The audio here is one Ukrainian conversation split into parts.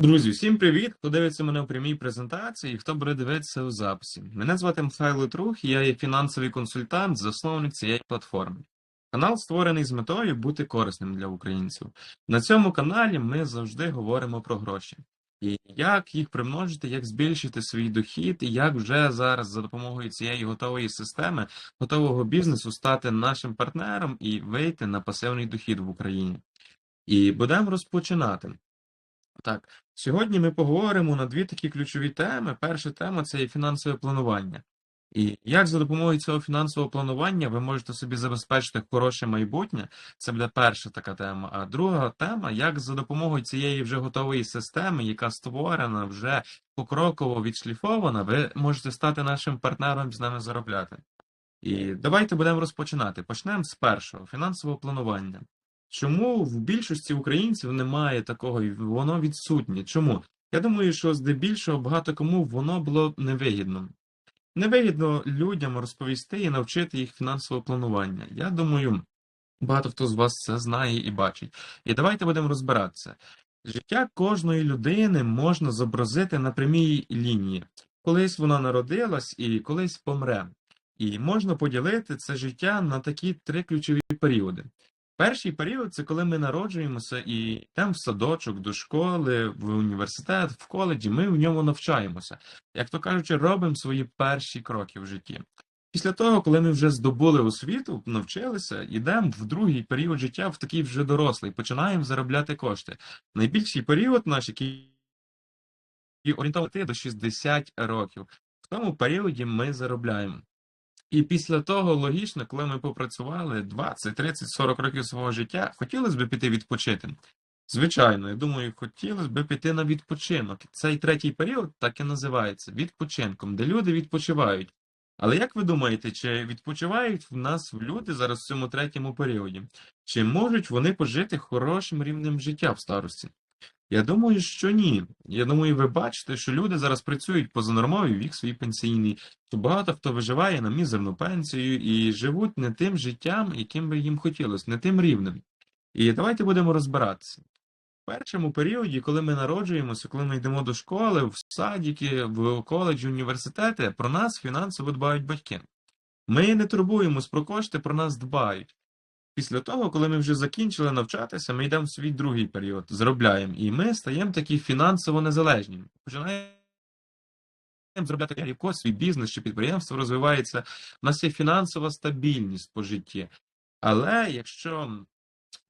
Друзі, всім привіт! Хто дивиться мене у прямій презентації, і хто буде дивитися у записі. Мене звати Михайло Трух, я є фінансовий консультант, засновник цієї платформи. Канал створений з метою бути корисним для українців. На цьому каналі ми завжди говоримо про гроші. І як їх примножити, як збільшити свій дохід, і як вже зараз за допомогою цієї готової системи, готового бізнесу стати нашим партнером і вийти на пасивний дохід в Україні. І будемо розпочинати. Так, сьогодні ми поговоримо на дві такі ключові теми. Перша тема це є фінансове планування. І як за допомогою цього фінансового планування ви можете собі забезпечити хороше майбутнє, це буде перша така тема. А друга тема, як за допомогою цієї вже готової системи, яка створена, вже покроково відшліфована, ви можете стати нашим партнером з нами заробляти. І давайте будемо розпочинати. Почнемо з першого фінансового планування. Чому в більшості українців немає такого, воно відсутнє? Чому? Я думаю, що здебільшого багато кому воно було невигідно. Невигідно людям розповісти і навчити їх фінансового планування. Я думаю, багато хто з вас це знає і бачить. І давайте будемо розбиратися. Життя кожної людини можна зобразити на прямій лінії. Колись вона народилась і колись помре. І можна поділити це життя на такі три ключові періоди. Перший період це коли ми народжуємося і йдемо в садочок, до школи, в університет, в коледжі, ми в ньому навчаємося. Як то кажучи, робимо свої перші кроки в житті. Після того, коли ми вже здобули освіту, навчилися, йдемо в другий період життя, в такий вже дорослий, починаємо заробляти кошти. Найбільший період наш, який орієнтований до 60 років. В тому періоді ми заробляємо. І після того логічно, коли ми попрацювали 20, 30, 40 років свого життя, хотілося б піти відпочити. Звичайно, я думаю, хотілося б піти на відпочинок. Цей третій період так і називається відпочинком, де люди відпочивають. Але як ви думаєте, чи відпочивають в нас люди зараз в цьому третьому періоді? Чи можуть вони пожити хорошим рівнем життя в старості? Я думаю, що ні. Я думаю, ви бачите, що люди зараз працюють позанормовий вік свій пенсійний, що багато хто виживає на мізерну пенсію і живуть не тим життям, яким би їм хотілося, не тим рівнем. І давайте будемо розбиратися. В першому періоді, коли ми народжуємося, коли ми йдемо до школи, в садики, в коледжі, університети, про нас фінансово дбають батьки. Ми не турбуємось про кошти, про нас дбають. Після того, коли ми вже закінчили навчатися, ми йдемо в свій другий період, заробляємо, і ми стаємо такі фінансово незалежні. Починаємо зробляти якось свій бізнес чи підприємство розвивається. У нас є фінансова стабільність по житті. Але якщо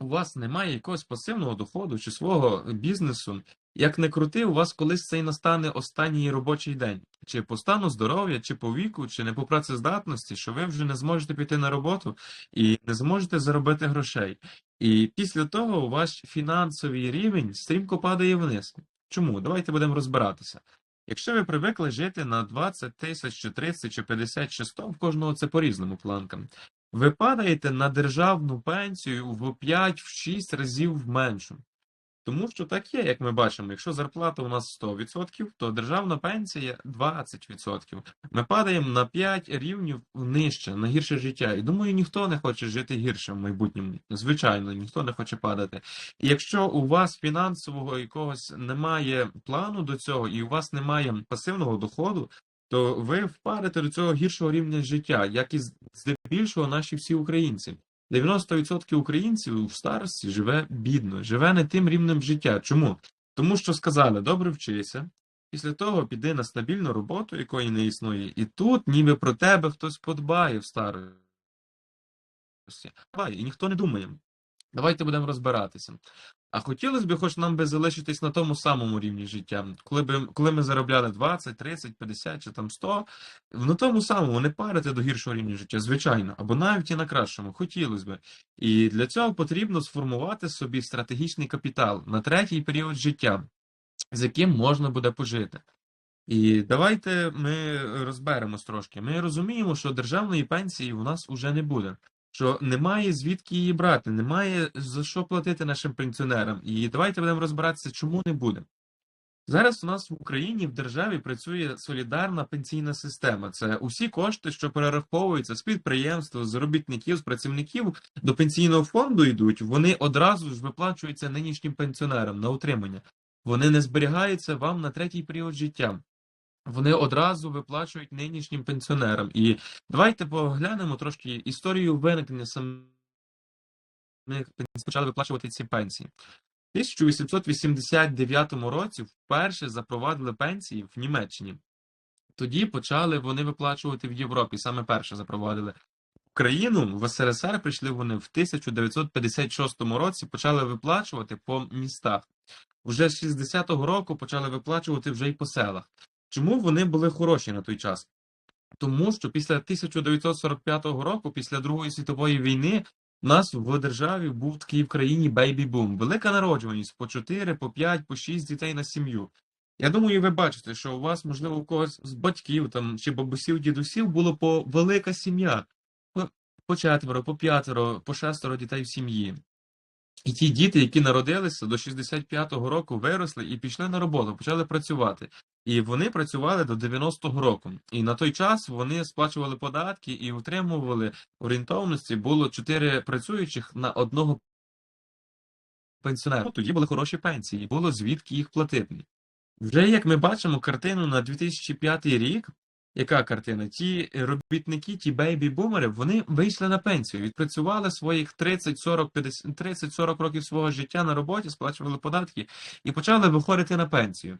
у вас немає якогось пасивного доходу чи свого бізнесу, як не крути, у вас колись цей настане останній робочий день, чи по стану здоров'я, чи по віку, чи не по працездатності, що ви вже не зможете піти на роботу і не зможете заробити грошей. І після того ваш фінансовий рівень стрімко падає вниз. Чому? Давайте будемо розбиратися. Якщо ви привикли жити на 20 тисяч, чи 30, чи 50, чи 100, в кожного це по різному планкам. Ви падаєте на державну пенсію в 5-6 разів меншу. Тому що так є, як ми бачимо, якщо зарплата у нас 100%, то державна пенсія 20%. Ми падаємо на 5 рівнів нижче, на гірше життя. І думаю, ніхто не хоче жити гірше в майбутньому. Звичайно, ніхто не хоче падати. І якщо у вас фінансового якогось немає плану до цього, і у вас немає пасивного доходу, то ви впадете до цього гіршого рівня життя, як і здебільшого наші всі українці. 90% українців в старості живе бідно, живе не тим рівнем життя. Чому? Тому що сказали, добре вчися, після того піди на стабільну роботу, якої не існує, і тут ніби про тебе хтось подбає в старості. Давай, І ніхто не думає. Давайте будемо розбиратися. А хотілося б, хоч нам би залишитись на тому самому рівні життя. Коли б, коли ми заробляли 20, 30, 50 чи там 100, на тому самому не парити до гіршого рівня життя, звичайно, або навіть і на кращому, хотілося б. І для цього потрібно сформувати собі стратегічний капітал на третій період життя, з яким можна буде пожити. І давайте ми розберемось трошки. Ми розуміємо, що державної пенсії у нас уже не буде що немає звідки її брати, немає за що платити нашим пенсіонерам. І давайте будемо розбиратися, чому не буде. Зараз у нас в Україні в державі працює солідарна пенсійна система. Це усі кошти, що перераховуються з підприємства, з робітників, з працівників до пенсійного фонду йдуть, вони одразу ж виплачуються нинішнім пенсіонерам на утримання. вони не зберігаються вам на третій період життя. Вони одразу виплачують нинішнім пенсіонерам. І давайте поглянемо трошки історію виникнення самих пенсій, почали виплачувати ці пенсії. У 1889 році вперше запровадили пенсії в Німеччині. Тоді почали вони виплачувати в Європі, саме перше запровадили. Країну в СРСР прийшли вони в 1956 році, почали виплачувати по містах. Вже з 60-го року почали виплачувати вже й по селах. Чому вони були хороші на той час? Тому що після 1945 року, після Другої світової війни, у нас в державі був такий в країні бейбі-бум. Велика народжуваність по 4, по 5, по 6 дітей на сім'ю. Я думаю, ви бачите, що у вас, можливо, у когось з батьків там чи бабусів, дідусів було по велика сім'я. По, четверо, по п'ятеро, по шестеро дітей в сім'ї. І ті діти, які народилися до 65-го року, виросли і пішли на роботу, почали працювати. І вони працювали до 90-го року. І на той час вони сплачували податки і отримували орієнтовності було 4 працюючих на одного пенсіонера. Тоді були хороші пенсії, було звідки їх платити. Вже як ми бачимо картину на 2005 рік, яка картина? Ті робітники, ті бейбі-бумери, вони вийшли на пенсію, відпрацювали своїх 30, 40, 50, 30-40 років свого життя на роботі, сплачували податки і почали виходити на пенсію.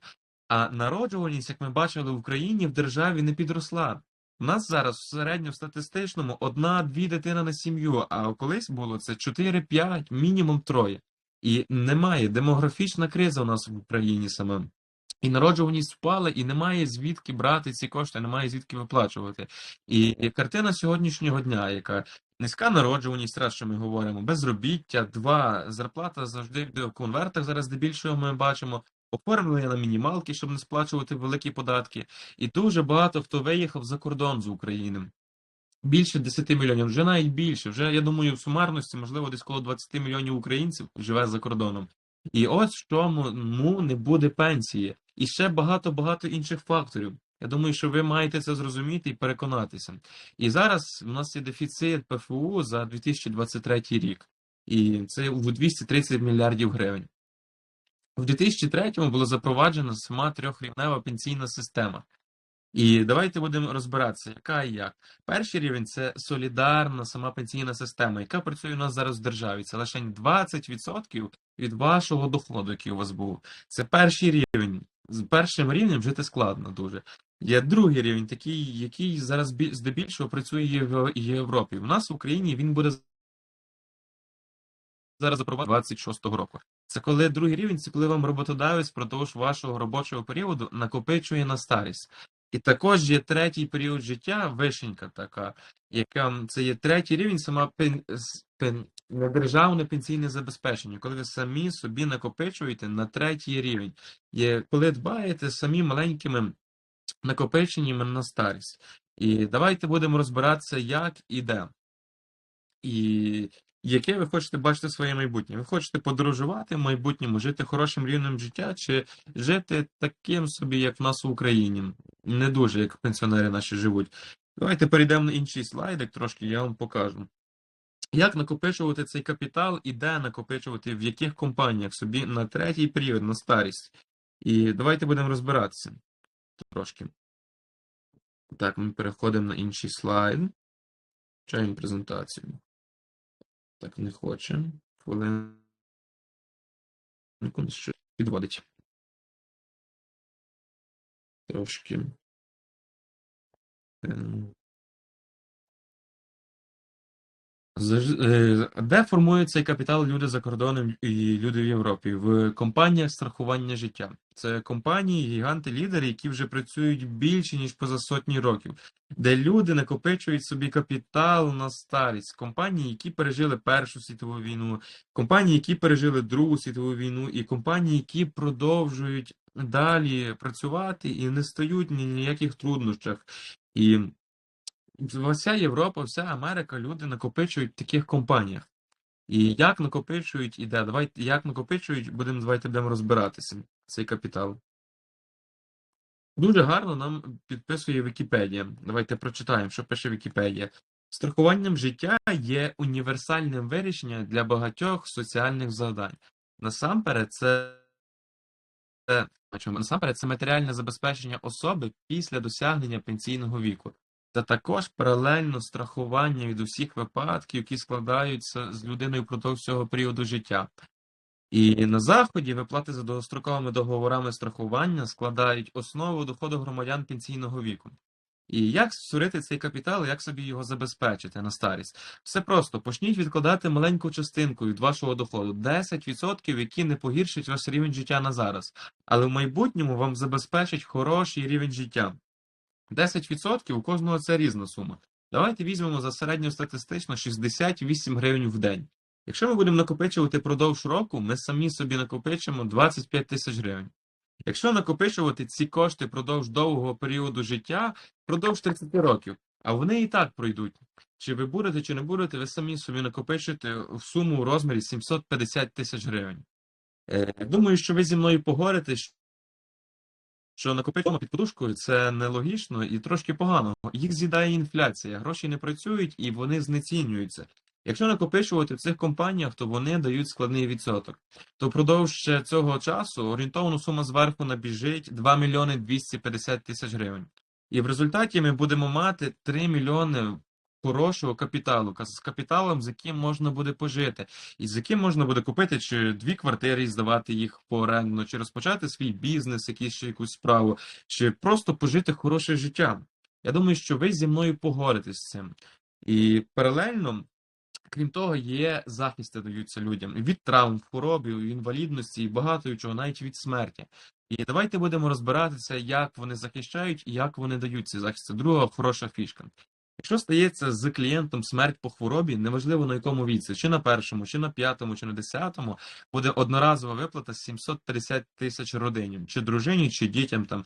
А народжуваність, як ми бачили в Україні, в державі не підросла. У нас зараз в середньостатистичному одна-дві дитина на сім'ю, а колись було це 4-5, мінімум троє. І немає демографічна криза у нас в Україні саме. І народжуваність впала, і немає звідки брати ці кошти, немає звідки виплачувати. І, картина сьогоднішнього дня, яка низька народжуваність, раз що ми говоримо, безробіття, два зарплата завжди в конвертах. Зараз здебільшого ми бачимо оформлення на мінімалки, щоб не сплачувати великі податки. І дуже багато хто виїхав за кордон з України. Більше 10 мільйонів, вже навіть більше. Вже я думаю, в сумарності, можливо, десь коло 20 мільйонів українців живе за кордоном. І ось чому не буде пенсії. І ще багато-багато інших факторів. Я думаю, що ви маєте це зрозуміти і переконатися. І зараз у нас є дефіцит ПФУ за 2023 рік. І це у 230 мільярдів гривень. У 2003-му була запроваджена сама трьохрівнева пенсійна система. І давайте будемо розбиратися, яка і як. Перший рівень це солідарна сама пенсійна система, яка працює у нас зараз в державі. Це лише 20% від вашого доходу, який у вас був. Це перший рівень. З першим рівнем жити складно дуже. Є другий рівень, такий, який зараз здебільшого працює в Європі. У нас в Україні він буде зараз запроваджений 26-го року. Це коли другий рівень, це коли вам роботодавець продовж вашого робочого періоду накопичує на старість. І також є третій період життя, вишенька така, яка це є третій рівень, сама пен, пен, державне пенсійне забезпечення, коли ви самі собі накопичуєте на третій рівень. Є, коли дбаєте самі маленькими накопиченнями на старість. І давайте будемо розбиратися, як і де. І яке ви хочете бачити своє майбутнє? Ви хочете подорожувати в майбутньому, жити хорошим рівнем життя, чи жити таким собі, як в нас в Україні? Не дуже, як пенсіонери наші живуть. Давайте перейдемо на інший слайдик, трошки я вам покажу. Як накопичувати цей капітал і де накопичувати, в яких компаніях собі на третій період, на старість. І давайте будемо розбиратися трошки. Так, ми переходимо на інший слайд. Чаємо презентацію. Так, не хоче. Хвилинку що підводить. Трошки. Де формує цей капітал люди за кордоном і люди в Європі? В компаніях страхування життя. Це компанії, гіганти, лідери, які вже працюють більше ніж поза сотні років, де люди накопичують собі капітал на старість. Компанії, які пережили Першу світову війну, компанії, які пережили Другу світову війну, і компанії, які продовжують далі працювати і не стають ні ніяких труднощах. І вся Європа, вся Америка, люди накопичують в таких компаніях. І як накопичують, і де? Давайте, як накопичують, будемо давайте будемо розбиратися цей капітал. Дуже гарно нам підписує Вікіпедія. Давайте прочитаємо, що пише Вікіпедія. Страхуванням життя є універсальним вирішенням для багатьох соціальних завдань. Насамперед, це чому насамперед це матеріальне забезпечення особи після досягнення пенсійного віку, та також паралельно страхування від усіх випадків, які складаються з людиною впродовж цього періоду життя. І на заході виплати за довгостроковими договорами страхування складають основу доходу громадян пенсійного віку. І як створити цей капітал, як собі його забезпечити на старість? Все просто почніть відкладати маленьку частинку від вашого доходу, 10%, які не погіршать ваш рівень життя на зараз, але в майбутньому вам забезпечать хороший рівень життя. 10% у кожного це різна сума. Давайте візьмемо за середньостатистично 68 гривень в день. Якщо ми будемо накопичувати продовж року, ми самі собі накопичимо 25 тисяч гривень. Якщо накопичувати ці кошти продовж довгого періоду життя, продовж 30 років, а вони і так пройдуть. Чи ви будете, чи не будете, ви самі собі накопичите в суму у розмірі 750 тисяч гривень. Е, Думаю, що ви зі мною погодитесь, що накопити під подушкою це нелогічно і трошки погано. Їх з'їдає інфляція, гроші не працюють і вони знецінюються. Якщо накопичувати в цих компаніях, то вони дають складний відсоток. То впродовж цього часу орієнтовно сума зверху набіжить 2 мільйони 250 тисяч гривень. І в результаті ми будемо мати 3 мільйони хорошого капіталу, з капіталом, з яким можна буде пожити, і з яким можна буде купити чи дві квартири і здавати їх по оренду, чи розпочати свій бізнес, якийсь чи якусь справу, чи просто пожити хороше життя. Я думаю, що ви зі мною погодитесь з цим. І паралельно. Крім того, є захисти даються людям від травм, хвороб, інвалідності і багато чого, навіть від смерті. І давайте будемо розбиратися, як вони захищають і як вони дають ці захисти. Друга хороша фішка. Якщо стається з клієнтом смерть по хворобі, неважливо на якому віці, чи на першому, чи на п'ятому, чи на десятому, буде одноразова виплата 750 тисяч родині, чи дружині, чи дітям там.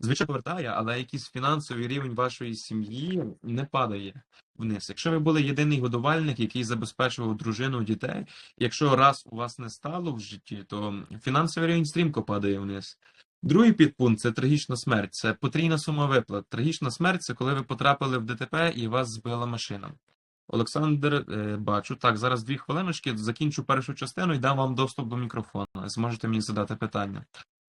Звичайно, повертає, але якийсь фінансовий рівень вашої сім'ї не падає вниз. Якщо ви були єдиний годувальник, який забезпечував дружину дітей, якщо раз у вас не стало в житті, то фінансовий рівень стрімко падає вниз. Другий підпункт це трагічна смерть. Це потрійна сума виплат. Трагічна смерть це коли ви потрапили в ДТП і вас збила машина. Олександр, е, бачу. Так, зараз дві хвилиночки, закінчу першу частину і дам вам доступ до мікрофону. Зможете мені задати питання.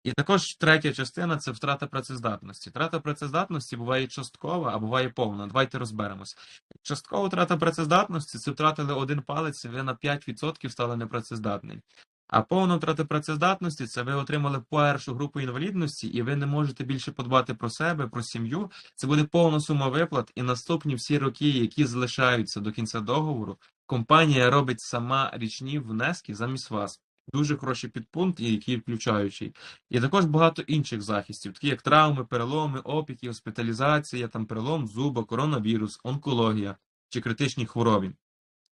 І також третя частина це втрата працездатності. Втрата працездатності буває часткова, а буває повна. Давайте розберемось. Часткова втрата працездатності це втратили один палець, і ви на 5% стали непрацездатний. А повна втрата працездатності це ви отримали першу групу інвалідності, і ви не можете більше подбати про себе, про сім'ю. Це буде повна сума виплат, і наступні всі роки, які залишаються до кінця договору, компанія робить сама річні внески замість вас. Дуже хороший підпункт, який включаючий. І також багато інших захистів, такі як травми, переломи, опіки, госпіталізація, там перелом зуба, коронавірус, онкологія чи критичні хвороби.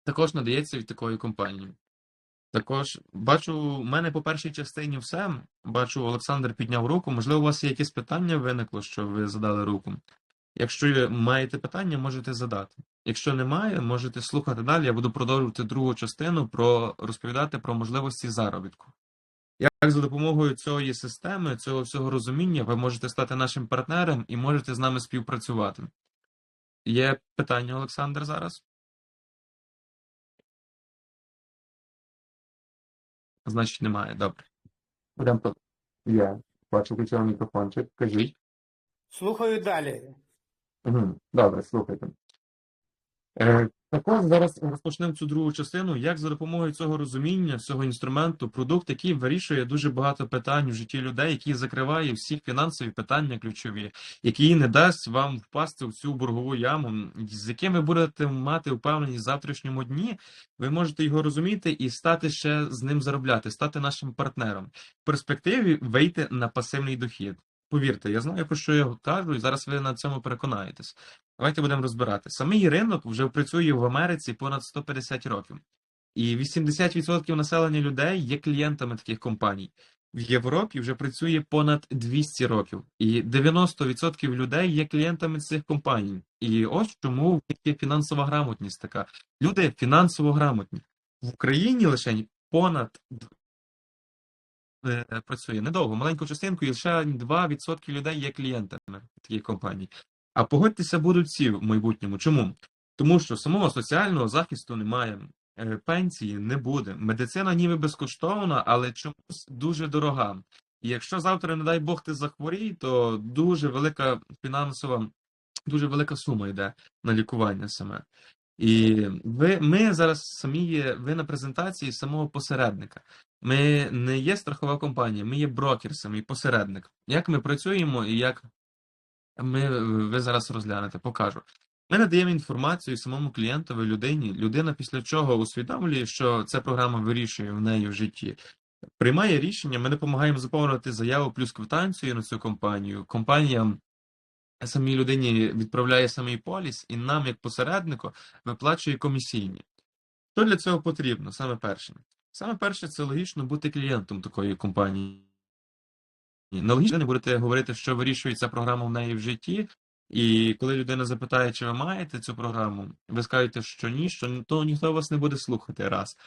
Також надається від такої компанії. Також бачу, у мене по першій частині все. Бачу, Олександр підняв руку. Можливо, у вас є якесь питання виникло, що ви задали руку. Якщо маєте питання, можете задати. Якщо немає, можете слухати далі. Я буду продовжувати другу частину про розповідати про можливості заробітку. Як за допомогою цієї системи, цього всього розуміння, ви можете стати нашим партнером і можете з нами співпрацювати. Є питання, Олександр, зараз? Значить, немає. Добре. Будемо по- Є. Бачу, включив мікрофончик. Кажіть. Слухаю далі. Угу. Добре, слухайте. Е, також зараз розпочнемо цю другу частину, як за допомогою цього розуміння, цього інструменту, продукт, який вирішує дуже багато питань у житті людей, який закриває всі фінансові питання ключові, який не дасть вам впасти в цю боргову яму, з яким ви будете мати впевненість в завтрашньому дні, ви можете його розуміти і стати ще з ним заробляти, стати нашим партнером. В перспективі вийти на пасивний дохід. Повірте, я знаю, про що я кажу, і зараз ви на цьому переконаєтесь. Давайте будемо розбирати. Самий ринок вже працює в Америці понад 150 років. І 80% населення людей є клієнтами таких компаній. В Європі вже працює понад 200 років, і 90% людей є клієнтами цих компаній. І ось чому в них є фінансова грамотність така. Люди фінансово грамотні. В Україні лише понад працює недовго, маленьку частинку, і лише 2% людей є клієнтами таких компаній. А погодьтеся будуть всі в майбутньому. Чому? Тому що самого соціального захисту немає. е, пенсії не буде. Медицина ніби безкоштовна, але чомусь дуже дорога. І якщо завтра, не дай Бог, ти захворій, то дуже велика фінансова, дуже велика сума йде на лікування саме. І ви, ми зараз самі є, ви на презентації самого посередника. Ми не є страхова компанія, ми є брокер, самий посередник. Як ми працюємо і як ми, ви зараз розглянете, покажу. Ми надаємо інформацію самому клієнтові, людині. Людина після чого усвідомлює, що ця програма вирішує в неї в житті. Приймає рішення, ми допомагаємо заповнити заяву плюс квитанцію на цю компанію. Компанія самій людині відправляє самий поліс, і нам, як посереднику, виплачує комісійні. Що для цього потрібно? Саме перше. Саме перше, це логічно бути клієнтом такої компанії. Нелогічно не будете говорити, що вирішує ця програма в неї в житті. І коли людина запитає, чи ви маєте цю програму, ви скажете, що ні, що то ніхто вас не буде слухати раз.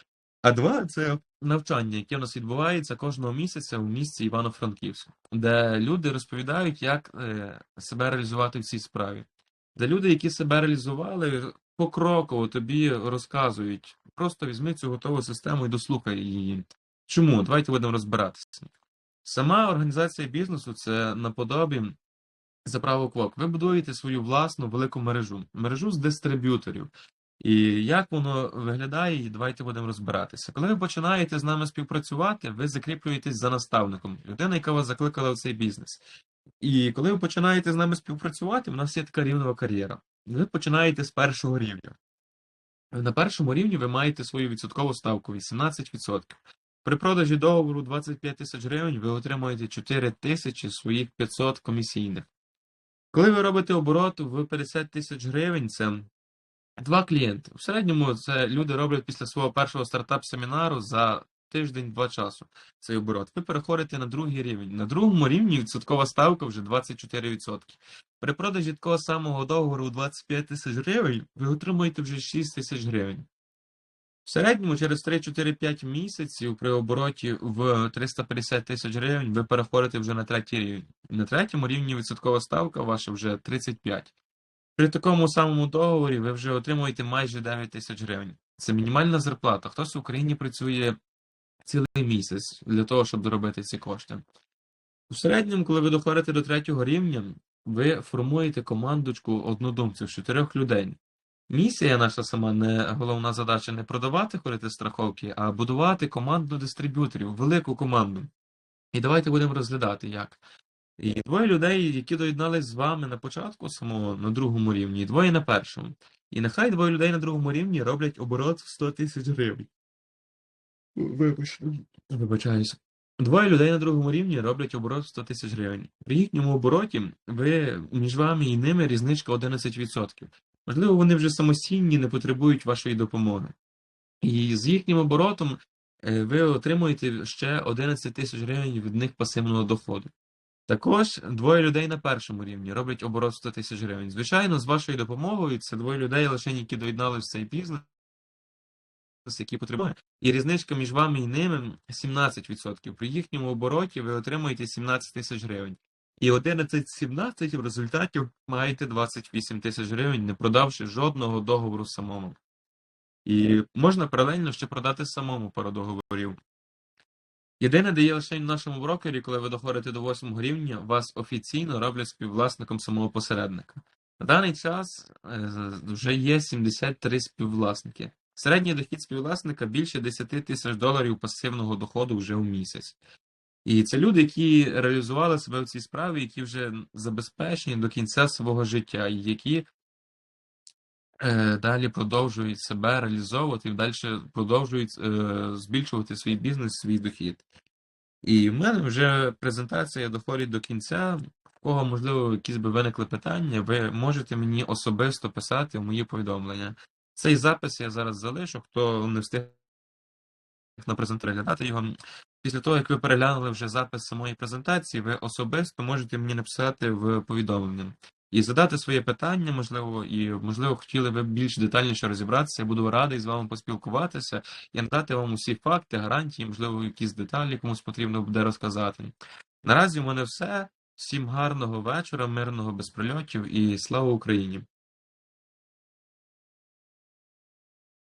А два це навчання, яке у нас відбувається кожного місяця в місті Івано-Франківську, де люди розповідають, як е, себе реалізувати в цій справі. Де люди, які себе реалізували, покроково тобі розказують. Просто візьми цю готову систему і дослухай її. Чому? Давайте будемо розбиратися. Сама організація бізнесу це наподобі заправок ВОК. Ви будуєте свою власну велику мережу, мережу з дистриб'юторів. І як воно виглядає, давайте будемо розбиратися. Коли ви починаєте з нами співпрацювати, ви закріплюєтесь за наставником, людина, яка вас закликала в цей бізнес. І коли ви починаєте з нами співпрацювати, в нас є така рівнова кар'єра. Ви починаєте з першого рівня. На першому рівні ви маєте свою відсоткову ставку 18%. При продажі договору 25 тисяч гривень ви отримуєте 4 тисячі своїх 500 комісійних. Коли ви робите оборот в 50 тисяч гривень, це два клієнти. В середньому це люди роблять після свого першого стартап-семінару за тиждень-два часу цей оборот. Ви переходите на другий рівень. На другому рівні відсоткова ставка вже 24%. При продажі такого самого договору у 25 тисяч гривень ви отримуєте вже 6 тисяч гривень. В середньому через 3-4-5 місяців при обороті в 350 тисяч гривень ви переходите вже на третій рівень. На третьому рівні відсоткова ставка ваша вже 35. При такому самому договорі ви вже отримуєте майже 9 тисяч гривень. Це мінімальна зарплата. Хтось в Україні працює цілий місяць для того, щоб доробити ці кошти. У середньому, коли ви доходите до третього рівня, ви формуєте командочку однодумців чотирьох людей. Місія наша сама не головна задача не продавати ходити страховки, а будувати команду дистриб'юторів, велику команду. І давайте будемо розглядати, як. І двоє людей, які доєднались з вами на початку самого на другому рівні, і двоє на першому. І нехай двоє людей на другому рівні роблять оборот в 100 тисяч гривень. Вибачаюся. Двоє людей на другому рівні роблять оборот 100 тисяч гривень. При їхньому обороті ви між вами і ними різничка 11%. Можливо, вони вже самостійні, не потребують вашої допомоги. І з їхнім оборотом е, ви отримуєте ще 11 тисяч гривень від них пасивного доходу. Також двоє людей на першому рівні роблять оборот 100 тисяч гривень. Звичайно, з вашою допомогою це двоє людей, лише які доєднали в цей бізнес, які потребують. І різничка між вами і ними 17%. При їхньому обороті ви отримуєте 17 тисяч гривень. І 11-17 в результаті маєте 28 тисяч гривень, не продавши жодного договору самому. І можна паралельно ще продати самому пару договорів. Єдине, де є лише в нашому брокері, коли ви доходите до 8 рівня, вас офіційно роблять співвласником самого посередника. На даний час е, вже є 73 співвласники. Середній дохід співвласника більше 10 тисяч доларів пасивного доходу вже у місяць. І це люди, які реалізували себе в цій справі, які вже забезпечені до кінця свого життя, і які е, далі продовжують себе реалізовувати і далі продовжують е, збільшувати свій бізнес, свій дохід. І в мене вже презентація доходить до кінця. В кого, можливо, якісь би виникли питання, ви можете мені особисто писати в мої повідомлення. Цей запис я зараз залишу, хто не встиг на презентацію глядати його. Після того, як ви переглянули вже запис самої презентації, ви особисто можете мені написати в повідомлення і задати своє питання, можливо, і можливо хотіли ви більш детальніше розібратися. Я буду радий з вами поспілкуватися і надати вам усі факти, гарантії, можливо, якісь деталі комусь потрібно буде розказати. Наразі в мене все. Всім гарного вечора, мирного без прильотів і слава Україні!